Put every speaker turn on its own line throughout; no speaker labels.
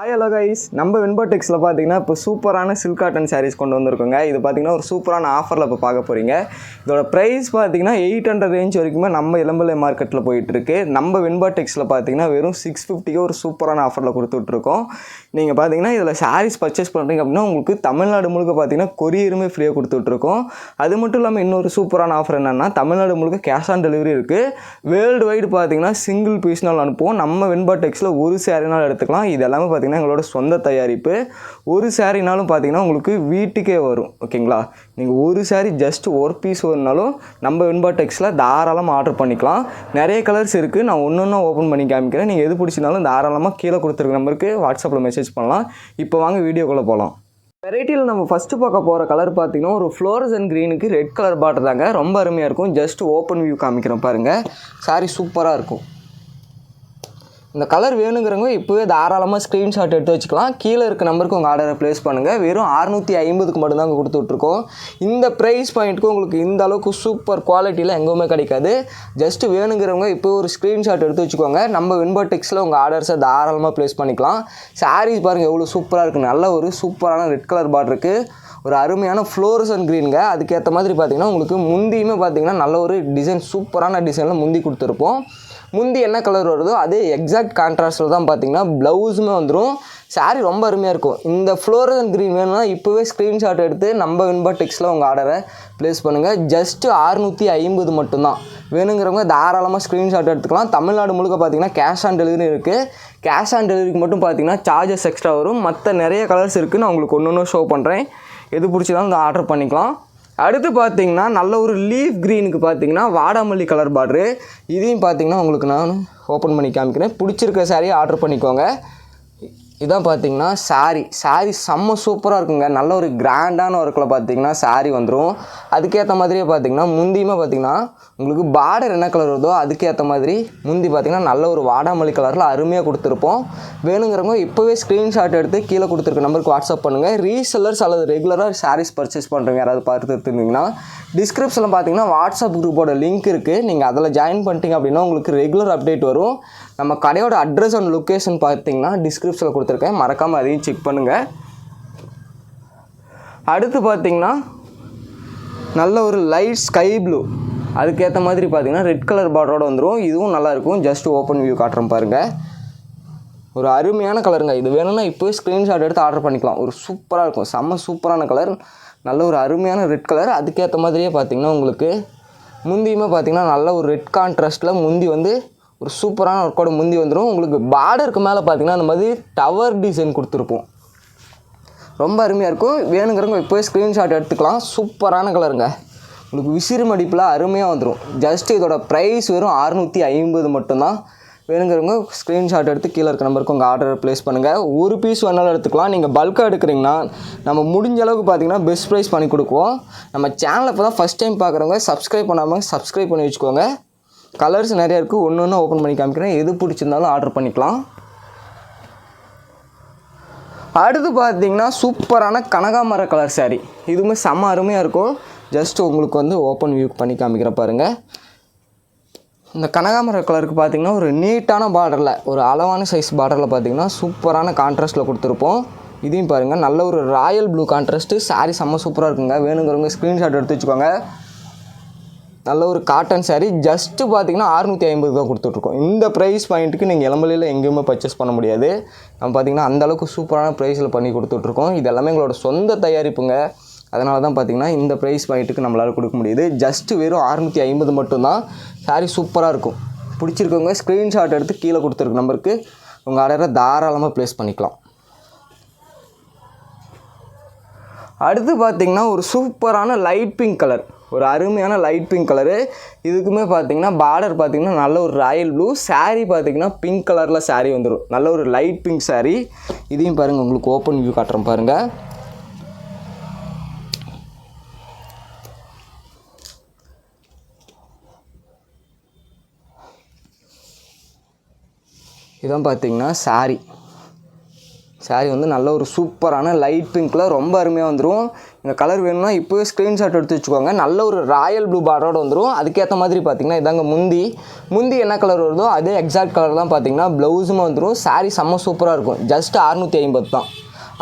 Hi hello guys நம்ம வெண்பாடெக்ஸில் பார்த்தீங்கன்னா இப்போ சூப்பரான சில்க் காட்டன் சாரீஸ் கொண்டு வந்திருக்கோங்க. இது பார்த்தீங்கன்னா ஒரு சூப்பரான ஆஃபரில் இப்போ பார்க்க போகிறீங்க இதோட ப்ரைஸ் பார்த்தீங்கன்னா எயிட் ஹண்ட்ரட் ரேஞ்ச் வரைக்குமே நம்ம இளம்பலை மார்க்கெட்டில் போயிட்டுருக்கு. நம்ம வெண்பாடெக்ஸில் பார்த்தீங்கன்னா வெறும் சிக்ஸ் ஃபிஃப்டிக்கு ஒரு சூப்பரான ஆஃபரில் கொடுத்துட்ருக்கோம். நீங்கள் பார்த்தீங்கன்னா இதில் சாரீஸ் பர்ச்சேஸ் பண்ணுறீங்க அப்படின்னா உங்களுக்கு தமிழ்நாடு முழுக்க பார்த்தீங்கன்னா கொரியருமே ஃப்ரீயாக கொடுத்துட்ருக்கோம். அது மட்டும் இல்லாமல் இன்னொரு சூப்பரான ஆஃபர் என்னென்னா தமிழ்நாடு முழுக்க கேஷ் ஆன் டெலிவரி இருக்குது வேர்ல்டு வைடு பார்த்தீங்கன்னா சிங்கிள் பீஸ்னால் அனுப்புவோம். நம்ம வின்போடெக்ஸில் ஒரு சாரினால் எடுத்துக்கலாம். இது எல்லாமே பார்த்தீங்கன்னா எங்களோட சொந்த தயாரிப்பு. ஒரு சேரீனாலும் பார்த்தீங்கன்னா உங்களுக்கு வீட்டுக்கே வரும். ஓகேங்களா? நீங்கள் ஒரு சேரீ ஜஸ்ட் ஒரு பீஸ் வருனாலும் நம்ம வெண்பாடெக்ஸில் தாராளமாக ஆர்டர் பண்ணிக்கலாம். நிறைய கலர்ஸ் இருக்குது நான் ஒன்று ஒன்றா ஓப்பன் பண்ணி காமிக்கிறேன். நீங்கள் எது பிடிச்சிருந்தாலும் தாராளமாக கீழே கொடுத்துருக்க நம்பருக்கு வாட்ஸ்அப்பில் மெசேஜ் பண்ணலாம். இப்போ வாங்க வீடியோக்குள்ளே போகலாம் வெரைட்டியில் நம்ம ஃபஸ்ட்டு பார்க்க போகிற கலர் பார்த்தீங்கன்னா ஒரு ஃப்ளோரஸ் அண்ட் க்ரீனுக்கு ரெட் கலர் பாட்டர் தாங்க. ரொம்ப அருமையாக இருக்கும். ஜஸ்ட் ஓப்பன் வியூ காமிக்கிறோம் பாருங்கள் சாரி சூப்பராக இருக்கும். இந்த கலர் வேணுங்கிறவங்க இப்போவே தாராளமாக ஸ்க்ரீன்ஷாட் எடுத்து வச்சுக்கலாம். கீழே இருக்க நம்பருக்கு உங்கள் ஆர்டரை ப்ளேஸ் பண்ணுங்கள் வெறும் அறுநூற்றி ஐம்பதுக்கு மட்டும்தாங்க கொடுத்துட்ருக்கோம். இந்த ப்ரைஸ் பாயிண்ட்டுக்கு உங்களுக்கு இந்த அளவுக்கு சூப்பர் குவாலிட்டியில் எங்கேயுமே கிடைக்காது. ஜஸ்ட் வேணுங்கிறவங்க இப்போ ஒரு ஸ்க்ரீன்ஷாட் எடுத்து வச்சுக்கோங்க. நம்ம வின்போடெக்ஸில் உங்கள் ஆர்டர்ஸை தாராளமாக ப்ளேஸ் பண்ணிக்கலாம். சாரீஸ் பாருங்கள் எவ்வளோ சூப்பராக இருக்குது நல்ல ஒரு சூப்பரான ரெட் கலர் பார்டர் இருக்குது ஒரு அருமையான ஃப்ளோரஸ் அண்ட் க்ரீனுங்க அதுக்கேற்ற மாதிரி பார்த்தீங்கன்னா உங்களுக்கு முந்தியுமே பார்த்தீங்கன்னா நல்ல ஒரு டிசைன் சூப்பரான டிசைனில் முந்தி கொடுத்துருப்போம். முந்தி என்ன கலர் வருதோ அதே எக்ஸாக்ட் கான்ட்ராஸ்டில் தான் பார்த்தீங்கன்னா ப்ளவுஸுமே வந்துடும் சாரீ ரொம்ப அருமையாக இருக்கும். இந்த ஃப்ளோரஸ் அண்ட் க்ரீன் வேணும்னா இப்போவே ஸ்க்ரீன்ஷாட் எடுத்து நம்ம வின்பா டெக்ஸில் உங்கள் ஆர்டரை ப்ளேஸ் பண்ணுங்கள் ஜஸ்ட்டு அறுநூற்றி ஐம்பது மட்டும்தான். வேணுங்கிறவங்க தாராளமாக ஸ்க்ரீன்ஷாட் எடுத்துக்கலாம். தமிழ்நாடு முழுக்க பார்த்தீங்கன்னா கேஷ் ஆன் டெலிவரி இருக்குது கேஷ் ஆன் டெலிவரிக்கு மட்டும் பார்த்தீங்கன்னா சார்ஜஸ் எக்ஸ்ட்ரா வரும். மற்ற நிறைய கலர்ஸ் இருக்குது நான் உங்களுக்கு ஒன்று ஒன்று ஷோ பண்ணுறேன் எது பிடிச்சதாலும் இந்த ஆர்டர் பண்ணிக்கலாம். அடுத்து பார்த்தீங்கன்னா நல்ல ஒரு லீஃப் க்ரீனுக்கு பார்த்தீங்கன்னா வாடாமல்லி கலர் பார்டரு இதையும் பார்த்தீங்கன்னா உங்களுக்கு நான் ஓப்பன் பண்ணி காமிக்கிறேன். பிடிச்சிருக்க சாரியை ஆர்டர் பண்ணிக்கோங்க. இதான் பார்த்தீங்கன்னா saree. saree செம்ம சூப்பராக இருக்குங்க. நல்ல ஒரு கிராண்டான ஒர்க்கில் பார்த்தீங்கன்னா saree வந்துடும் அதுக்கேற்ற மாதிரியே பார்த்தீங்கன்னா முந்தியுமே பார்த்தீங்கன்னா உங்களுக்கு பார்டர் என்ன கலர் வருதோ அதுக்கேற்ற மாதிரி முந்தி பார்த்தீங்கன்னா நல்ல ஒரு வாடாமல்லி கலரில் அருமையாக கொடுத்துருப்போம். வேணுங்கிறவங்க இப்போவே ஸ்க்ரீன்ஷாட் எடுத்து கீழே கொடுத்துருக்க நம்பருக்கு வாட்ஸ்அப் பண்ணுங்கள் ரீசெல்லர்ஸ் அல்லது ரெகுலராக சாரீஸ் பர்ச்சேஸ் பண்ணுறவங்க யாராவது பார்த்து எடுத்துருந்தீங்கன்னா டிஸ்கிரிப்ஷனில் பார்த்தீங்கன்னா வாட்ஸ்அப் குரூப்போட லிங்க் இருக்குது நீங்கள் அதில் ஜாயின் பண்ணிட்டீங்க அப்படின்னா உங்களுக்கு ரெகுலர் அப்டேட் வரும். நம்ம கடையோட அட்ரஸ் அண்ட் லொக்கேஷன் பார்த்தீங்கன்னா டிஸ்கிரிப்ஷனில் கொடுத்துருக்கேன். மறக்காமல் அதையும் செக் பண்ணுங்கள் அடுத்து பார்த்தீங்கன்னா நல்ல ஒரு லைட் ஸ்கை ப்ளூ அதுக்கேற்ற மாதிரி பார்த்தீங்கன்னா ரெட் கலர் பார்டரோடு வந்துடும் இதுவும் நல்லா இருக்கும். ஜஸ்ட் ஓப்பன் வியூ காட்டுறேன் பாருங்கள் ஒரு அருமையான கலருங்க இது வேணும்னா இப்போ ஸ்க்ரீன்ஷாட் எடுத்து ஆர்டர் பண்ணிக்கலாம். ஒரு சூப்பராக இருக்கும். செம்ம சூப்பரான கலர் நல்ல ஒரு அருமையான ரெட் கலர் அதுக்கேற்ற மாதிரியே பார்த்தீங்கன்னா உங்களுக்கு முந்தியுமே பார்த்தீங்கன்னா நல்ல ஒரு ரெட் கான்ட்ராஸ்ட்டில் முந்தி வந்து ஒரு சூப்பரான ஒர்க்கோட முந்தி வந்துடும் உங்களுக்கு பார்டருக்கு மேலே பார்த்தீங்கன்னா அந்த மாதிரி டவர் டிசைன் கொடுத்துருப்போம். ரொம்ப அருமையாக இருக்கும். வேணுங்கிறவங்க இப்போயே ஸ்க்ரீன்ஷாட் எடுத்துக்கலாம். சூப்பரான கலருங்க உங்களுக்கு விசிறு மடிப்பில் அருமையாக வந்துடும் ஜஸ்ட் இதோட ப்ரைஸ் வெறும் அறுநூற்றி ஐம்பது மட்டும்தான். வேணுங்கிறவங்க ஸ்க்ரீன்ஷாட் எடுத்து கீழே இருக்க நம்பருக்கு உங்கள் ஆர்டர் ப்ளேஸ் பண்ணுங்கள் ஒரு பீஸ் வேணாலும் எடுத்துக்கலாம். நீங்கள் பல்காக எடுக்கிறீங்கன்னா நம்ம முடிஞ்ச அளவுக்கு பார்த்தீங்கன்னா பெஸ்ட் ப்ரைஸ் பண்ணி கொடுக்குவோம். நம்ம சேனலை இப்போ தான் ஃபஸ்ட் டைம் பார்க்குறவங்க சப்ஸ்கிரைப் பண்ணாமல் சப்ஸ்கிரைப் பண்ணி வச்சுக்கோங்க. கலர்ஸ் நிறையா இருக்குது ஒன்று ஒன்று ஓப்பன் பண்ணி காமிக்கிறேன். எது பிடிச்சிருந்தாலும் ஆர்டர் பண்ணிக்கலாம். அடுத்து பார்த்தீங்கன்னா சூப்பரான கனகாமர கலர் saree. இதுவுமே செம்ம அருமையாக இருக்கும். ஜஸ்ட் உங்களுக்கு வந்து ஓப்பன் வியூ பண்ணி காமிக்கிற பாருங்கள் இந்த கனகாமர கலருக்கு பார்த்தீங்கன்னா ஒரு நீட்டான பார்டரில் ஒரு அளவான சைஸ் பார்டரில் பார்த்தீங்கன்னா சூப்பரான கான்ட்ராஸ்ட்டில் கொடுத்துருப்போம். இதையும் பாருங்கள் நல்ல ஒரு ராயல் ப்ளூ கான்ட்ராஸ்ட்டு சாரீ செம்ம சூப்பராக இருக்குங்க. வேணுங்கிறவங்க ஸ்க்ரீன்ஷாட் எடுத்து வச்சுக்கோங்க. நல்ல ஒரு காட்டன் சாரீ ஜஸ்ட்டு பார்த்தீங்கன்னா அறுநூற்றி ஐம்பது தான் கொடுத்துட்ருக்கோம். இந்த ப்ரைஸ் பாயிண்ட்டுக்கு நீங்கள் இளம்பலையில் எங்கேயுமே பர்ச்சேஸ் பண்ண முடியாது. நம்ம பார்த்தீங்கன்னா அந்தளவுக்கு சூப்பரான ப்ரைஸில் பண்ணி கொடுத்துட்ருக்கோம். இது எல்லாமே எங்களோட சொந்த தயாரிப்புங்க. அதனால தான் பார்த்தீங்கன்னா இந்த ப்ரைஸ் பாயிண்ட்டுக்கு நம்மளால் கொடுக்க முடியுது. ஜஸ்ட்டு வெறும் அறுநூற்றி ஐம்பது மட்டும்தான். சாரீ சூப்பராக இருக்கும். பிடிச்சிருக்கவங்க ஸ்க்ரீன்ஷாட் எடுத்து கீழே கொடுத்துருக்க நம்பருக்கு உங்கள் ஆர்டரை தாராளமாக ப்ளேஸ் பண்ணிக்கலாம். அடுத்து பார்த்தீங்கன்னா ஒரு சூப்பரான லைட் பிங்க் கலர் ஒரு அருமையான லைட் பிங்க் கலரு இதுக்குமே பார்த்தீங்கன்னா பார்டர் பார்த்தீங்கன்னா நல்ல ஒரு ராயல் ப்ளூ சாரீ பார்த்தீங்கன்னா பிங்க் கலரில் சாரீ வந்துடும் நல்ல ஒரு லைட் பிங்க் சாரீ இதையும் பாருங்கள் உங்களுக்கு ஓப்பன் வியூ காட்டுறோம் பாருங்கள் இதான் பார்த்தீங்கன்னா சாரீ saree வந்து நல்ல ஒரு சூப்பரான லைட் பிங்க்கில் ரொம்ப அருமையாக வந்துடும் இந்த கலர் வேணும்னா இப்போவே ஸ்க்ரீன்ஷாட் எடுத்து வச்சுக்கோங்க. நல்ல ஒரு ராயல் ப்ளூ பார்டரோட வந்துடும் அதுக்கேற்ற மாதிரி பார்த்தீங்கன்னா இதாங்க முந்தி. முந்தி என்ன கலர் வருதோ அதே எக்ஸாக்ட் கலர் தான் பார்த்தீங்கன்னா ப்ளவுஸும் வந்துடும் சாரீ செம்ம சூப்பராக இருக்கும். ஜஸ்ட் அறுநூற்றி ஐம்பது தான்.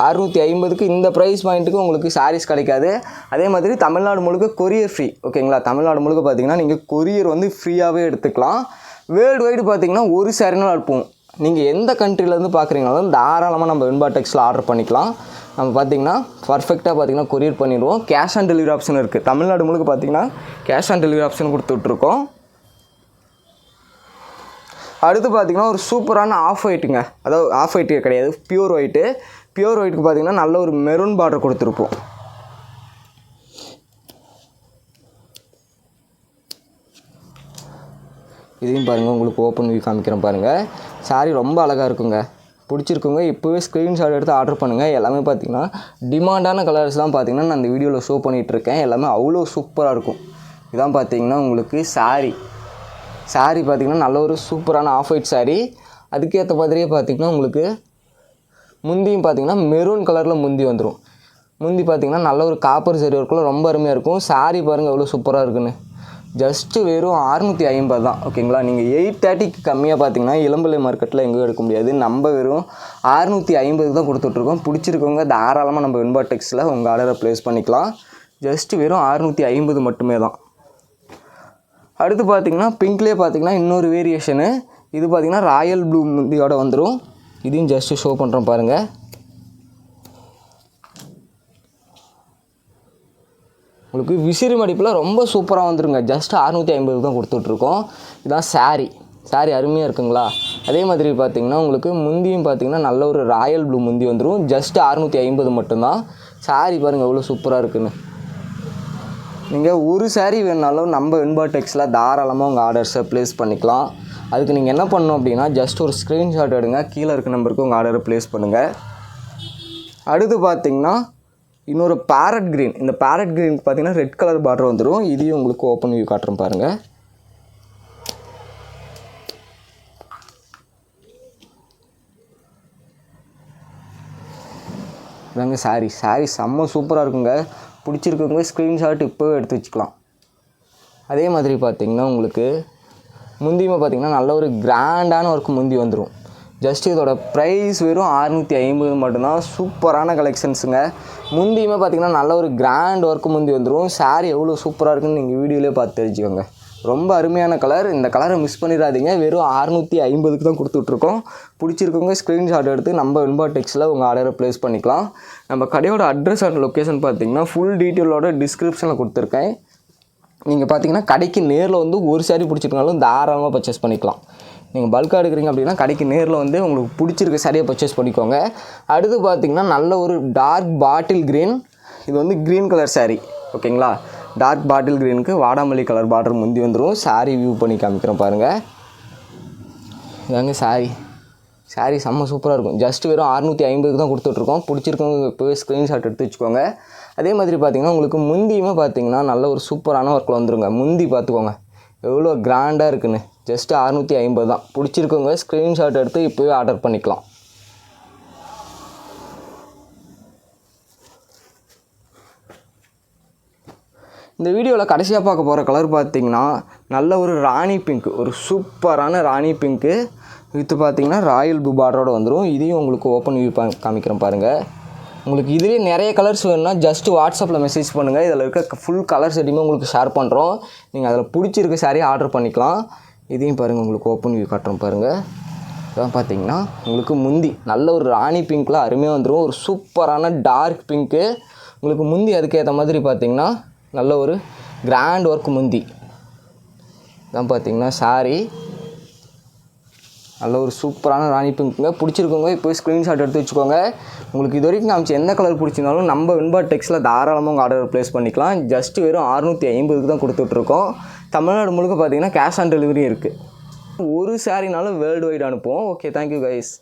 அறுநூற்றி ஐம்பதுக்கு இந்த ப்ரைஸ் பாயிண்ட்டுக்கு உங்களுக்கு சாரீஸ் கிடைக்காது. அதே மாதிரி தமிழ்நாடு முழுக்க கொரியர் ஃப்ரீ ஓகேங்களா தமிழ்நாடு முழுக்க பார்த்தீங்கன்னா நீங்கள் கொரியர் வந்து ஃப்ரீயாகவே எடுத்துக்கலாம். வேர்ல்டு வைடு பார்த்தீங்கன்னா ஒரு சாரினால் அனுப்புவோம். நீங்கள் எந்த கண்ட்ரிலேருந்து பார்க்குறீங்கனாலும் தாராளமாக நம்ம வெண்பாடெக்ஸில் ஆர்டர் பண்ணிக்கலாம். நம்ம பார்த்தீங்கன்னா பர்ஃபெக்டாக பார்த்தீங்கன்னா கொரியர் பண்ணிடுவோம். கேஷ் ஆன் டெலிவரி ஆப்ஷன் இருக்குது தமிழ்நாடு முழுக்க பார்த்தீங்கன்னா கேஷ் ஆன் டெலிவரி ஆப்ஷன் கொடுத்துட்ருக்கோம் அடுத்து பார்த்தீங்கன்னா ஒரு சூப்பரான ஆஃப் ஒயிட்டுங்க அதாவது ஆஃப் ஒயிட்டு கிடையாது. பியூர் ஒயிட்டு பியூர் ஒயிட்டுக்கு பார்த்தீங்கன்னா நல்ல ஒரு மெரூன் பார்டர் கொடுத்துருப்போம். இதையும் பாருங்கள் உங்களுக்கு ஓப்பன் வியூ காமிக்கிறேன் பாருங்கள் சாரீ ரொம்ப அழகாக இருக்குங்க. பிடிச்சிருக்குங்க. இப்போவே ஸ்க்ரீன்ஷாட் எடுத்து ஆர்டர் பண்ணுங்கள் எல்லாமே பார்த்தீங்கன்னா டிமாண்டான கலர்ஸ்லாம் பார்த்தீங்கன்னா நான் இந்த வீடியோவில் ஷோ பண்ணிகிட்ருக்கேன் எல்லாமே அவ்வளோ சூப்பராக இருக்கும். இதான் பார்த்தீங்கன்னா உங்களுக்கு saree. சாரீ பார்த்தீங்கன்னா நல்ல ஒரு சூப்பரான ஆஃப் ஒயிட் saree. அதுக்கேற்ற மாதிரியே பார்த்தீங்கன்னா உங்களுக்கு முந்தியும் பார்த்தீங்கன்னா மெரூன் கலரில் முந்தி வந்துடும் முந்தி பார்த்தீங்கன்னா நல்ல ஒரு காப்பர் சரி ஒர்க்கில் ரொம்ப அருமையாக இருக்கும். சாரி பாருங்கள் எவ்வளோ சூப்பராக இருக்குன்னு. ஜஸ்ட்டு வெறும் அறுநூற்றி ஐம்பது தான் ஓகேங்களா நீங்கள் எயிட் தேர்ட்டிக்கு கம்மியாக பார்த்தீங்கன்னா இளம்பிள்ளை மார்க்கெட்டில் எங்கேயும் எடுக்க முடியாது. நம்ம வெறும் அறுநூற்றி ஐம்பது தான் கொடுத்துட்ருக்கோம். பிடிச்சிருக்கவங்க தாராளமாக நம்ம வெண்பாடெக்ஸில் உங்கள் ஆர்டரை ப்ளேஸ் பண்ணிக்கலாம். ஜஸ்ட்டு வெறும் அறுநூற்றி ஐம்பது மட்டுமே தான். அடுத்து பார்த்தீங்கன்னா பிங்க்லேயே பார்த்தீங்கன்னா இன்னொரு வேரியேஷனு இது பார்த்தீங்கன்னா ராயல் ப்ளூ முந்தியோட வந்துடும் இதையும் ஜஸ்ட்டு ஷோ பண்ணுறோம் பாருங்கள் உங்களுக்கு விசிறி மடிப்பில் ரொம்ப சூப்பராக வந்துருங்க. ஜஸ்ட் அறநூற்றி ஐம்பது தான் கொடுத்துட்ருக்கோம். இதுதான் saree. Saree அருமையாக இருக்குங்களா? அதே மாதிரி பார்த்தீங்கன்னா உங்களுக்கு முந்தியும் பார்த்தீங்கன்னா நல்ல ஒரு ராயல் ப்ளூ முந்தி வந்துடும் ஜஸ்ட் அறநூற்றி ஐம்பது மட்டும்தான். Saree பாருங்கள் எவ்வளோ சூப்பராக இருக்குன்னு. நீங்கள் ஒரு saree வேணுனாலும் நம்ம இன்பாடெக்ஸில் தாராளமாக உங்கள் ஆர்டர்ஸை ப்ளேஸ் பண்ணிக்கலாம். அதுக்கு நீங்கள் என்ன பண்ணணும் அப்படின்னா ஜஸ்ட் ஒரு ஸ்க்ரீன்ஷாட் எடுங்க. கீழே இருக்க நம்பருக்கு உங்கள் ஆர்டரை ப்ளேஸ் பண்ணுங்கள் அடுத்து பார்த்தீங்கன்னா இன்னொரு பேரட் க்ரீன் இந்த பேரட் க்ரீனுக்கு பார்த்தீங்கன்னா ரெட் கலர் பார்டர் வந்துடும் இதையும் உங்களுக்கு ஓப்பன் வியூ காட்டுறேன் பாருங்கள் இதாங்க saree. saree செம்ம சூப்பராக இருக்குங்க. பிடிச்சிருக்கவங்க ஸ்க்ரீன்ஷாட் இப்போவே எடுத்து வச்சுக்கலாம். அதே மாதிரி பார்த்தீங்கன்னா உங்களுக்கு முந்தியுமே பார்த்தீங்கன்னா நல்ல ஒரு கிராண்டான ஒர்க் முந்தி வந்துடும் ஜஸ்ட் இதோட ப்ரைஸ் வெறும் அறுநூற்றி ஐம்பது மட்டும்தான். சூப்பரான கலெக்ஷன்ஸுங்க முந்தியுமே பார்த்தீங்கன்னா நல்ல ஒரு கிராண்ட் ஒர்க்கு முந்தி வந்துடும் சாரீ எவ்வளோ சூப்பராக இருக்குன்னு நீங்கள் வீடியோலேயே பார்த்து தெரிஞ்சுக்கோங்க. ரொம்ப அருமையான கலர் இந்த கலரை மிஸ் பண்ணிடாதீங்க. வெறும் அறுநூற்றி ஐம்பதுக்கு தான் கொடுத்துட்ருக்கோம். பிடிச்சிருக்கவங்க ஸ்க்ரீன்ஷாட் எடுத்து நம்ம வெண்பா டெக்ஸில் உங்கள் ஆர்டரை ப்ளேஸ் பண்ணிக்கலாம். நம்ம கடையோட அட்ரஸ் அண்ட் லொக்கேஷன் பார்த்தீங்கன்னா ஃபுல் டீட்டெயிலோட டிஸ்கிரிப்ஷனில் கொடுத்துருக்கேன். நீங்கள் பார்த்தீங்கன்னா கடைக்கு நேரில் வந்து ஒரு saree பிடிச்சிருந்தாலும் தாராளமாக பர்ச்சேஸ் பண்ணிக்கலாம். நீங்கள் பல்காக எடுக்கிறீங்க அப்படின்னா கடைக்கு நேரில் வந்து உங்களுக்கு பிடிச்சிருக்க சரியாக பர்ச்சேஸ் பண்ணிக்கோங்க. அடுத்து பார்த்தீங்கன்னா நல்ல ஒரு டார்க் பாட்டில் க்ரீன் இது வந்து க்ரீன் கலர் சாரீ ஓகேங்களா? டார்க் பாட்டில் க்ரீனுக்கு வாடாமல்லி கலர் பார்டர் முந்தி வந்துடும் சாரீ வியூ பண்ணி காமிக்கிறோம் பாருங்கள் இதாங்க saree. saree செம்ம சூப்பராக இருக்கும். ஜஸ்ட் வெறும் அறுநூற்றி ஐம்பதுக்கு தான் கொடுத்துட்ருக்கோம். பிடிச்சிருக்கவங்க இப்போ ஸ்க்ரீன்ஷாட் எடுத்து வச்சுக்கோங்க. அதே மாதிரி பார்த்தீங்கன்னா உங்களுக்கு முந்தியுமே பார்த்தீங்கன்னா நல்ல ஒரு சூப்பரான ஒர்க்கில் வந்துருங்க. முந்தி பார்த்துக்கோங்க. எவ்வளோ கிராண்டாக இருக்குன்னு. ஜஸ்ட்டு அறநூற்றி ஐம்பது தான். பிடிச்சிருக்கவங்க ஸ்க்ரீன்ஷாட் எடுத்து இப்போவே ஆர்டர் பண்ணிக்கலாம். இந்த வீடியோவில் கடைசியாக பார்க்க போகிற கலர் பார்த்தீங்கன்னா நல்ல ஒரு ராணி பிங்க் ஒரு சூப்பரான ராணி பிங்க்கு வித்து பார்த்தீங்கன்னா ராயல் ப்ளூ பார்டரோடு வந்துடும் இதையும் உங்களுக்கு ஓப்பன் வியூ காமிக்கிறேன் பாருங்கள் உங்களுக்கு இதுலேயே நிறைய கலர்ஸ் வேணும்னா ஜஸ்ட் வாட்ஸ்அப்பில் மெசேஜ் பண்ணுங்கள் இதில் இருக்க ஃபுல் கலர் செட்டியுமே உங்களுக்கு ஷேர் பண்ணுறோம் நீங்கள் அதில் பிடிச்சிருக்க சாரியை ஆர்டர் பண்ணிக்கலாம். இதையும் பாருங்கள் உங்களுக்கு ஓப்பன் வியூ காட்டுறோம் பாருங்கள் இதான் பார்த்தீங்கன்னா உங்களுக்கு முந்தி. நல்ல ஒரு ராணி பிங்க்கில் அருமையாக வந்துடும் ஒரு சூப்பரான டார்க் பிங்க்கு உங்களுக்கு முந்தி அதுக்கேற்ற மாதிரி பார்த்தீங்கன்னா நல்ல ஒரு கிராண்ட் ஒர்க் முந்தி. இதான் பார்த்தீங்கன்னா சாரீ நல்ல ஒரு சூப்பரான ராணி பிங்க்குங்க. பிடிச்சிருக்கோங்க இப்போ ஸ்க்ரீன்ஷாட் எடுத்து வச்சுக்கோங்க. உங்களுக்கு இது வரைக்கும் காமிச்சு என்ன கலர் பிடிச்சிருந்தாலும் நம்ம வெண்பா டெக்ஸில் தாராளமாக உங்கள் ஆர்டர் ப்ளேஸ் பண்ணிக்கலாம். ஜஸ்ட் வெறும் அறுநூற்றி ஐம்பதுக்கு தான் கொடுத்துட்ருக்கோம். தமிழ்நாடு முழுக்க பார்த்தீங்கன்னா கேஷ் ஆன் டெலிவரி இருக்குது ஒரு சாரினாலும் வேர்ல்டு வைடு அனுப்புவோம். Okay thank you guys